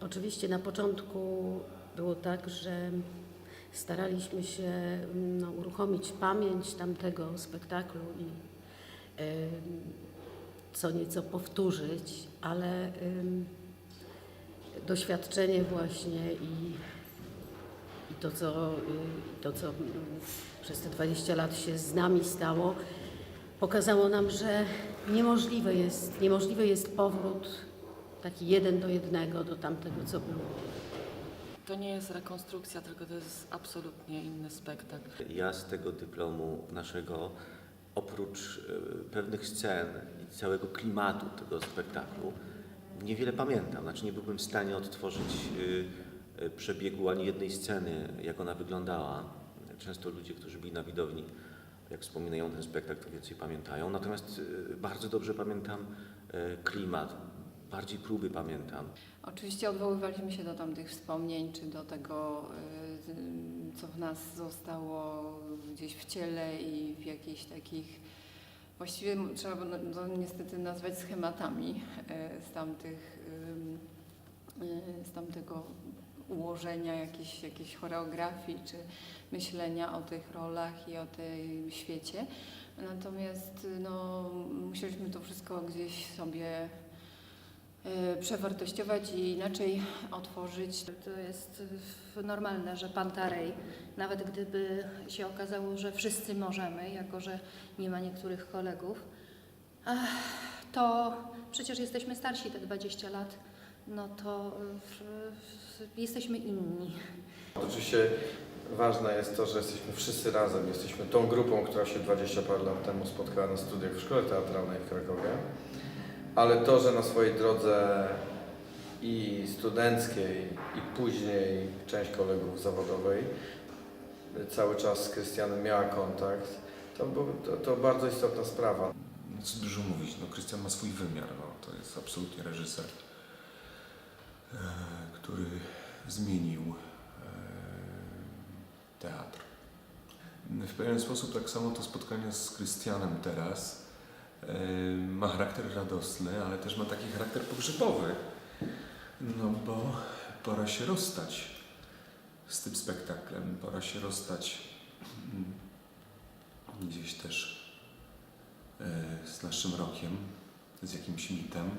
Oczywiście na początku było tak, że staraliśmy się no, uruchomić pamięć tamtego spektaklu i em, co nieco powtórzyć, ale em, doświadczenie właśnie i, i to, co, y, to, co przez te 20 lat się z nami stało, pokazało nam, że niemożliwe jest, niemożliwy jest powrót taki jeden do jednego do tamtego, co było. To nie jest rekonstrukcja, tylko to jest absolutnie inny spektakl. Ja z tego dyplomu naszego, oprócz e, pewnych scen i całego klimatu tego spektaklu, niewiele pamiętam. Znaczy nie byłbym w stanie odtworzyć e, e, przebiegu ani jednej sceny, jak ona wyglądała. Często ludzie, którzy byli na widowni, jak wspominają ten spektakl, to więcej pamiętają. Natomiast bardzo dobrze pamiętam klimat, bardziej próby pamiętam. Oczywiście odwoływaliśmy się do tamtych wspomnień, czy do tego, y, co w nas zostało gdzieś w ciele i w jakichś takich, właściwie trzeba to niestety nazwać schematami y, z tamtych, y, z tamtego ułożenia jakiejś, jakiejś choreografii, czy myślenia o tych rolach i o tym świecie. Natomiast no, musieliśmy to wszystko gdzieś sobie przewartościować i inaczej otworzyć. To jest normalne, że Pantarej, nawet gdyby się okazało, że wszyscy możemy, jako że nie ma niektórych kolegów, to przecież jesteśmy starsi te 20 lat, no to jesteśmy inni. Oczywiście ważne jest to, że jesteśmy wszyscy razem. Jesteśmy tą grupą, która się 20 parę lat temu spotkała na studiach w Szkole Teatralnej w Krakowie. Ale to, że na swojej drodze i studenckiej, i później część kolegów zawodowej cały czas z Krystianem miała kontakt, to, to, to bardzo istotna sprawa. No co dużo mówić, no Krystian ma swój wymiar, no, to jest absolutnie reżyser, e, który zmienił e, teatr. W pewien sposób tak samo to spotkanie z Krystianem teraz ma charakter radosny, ale też ma taki charakter pogrzebowy, no bo pora się rozstać z tym spektaklem, pora się rozstać mm, gdzieś też e, z naszym rokiem, z jakimś mitem.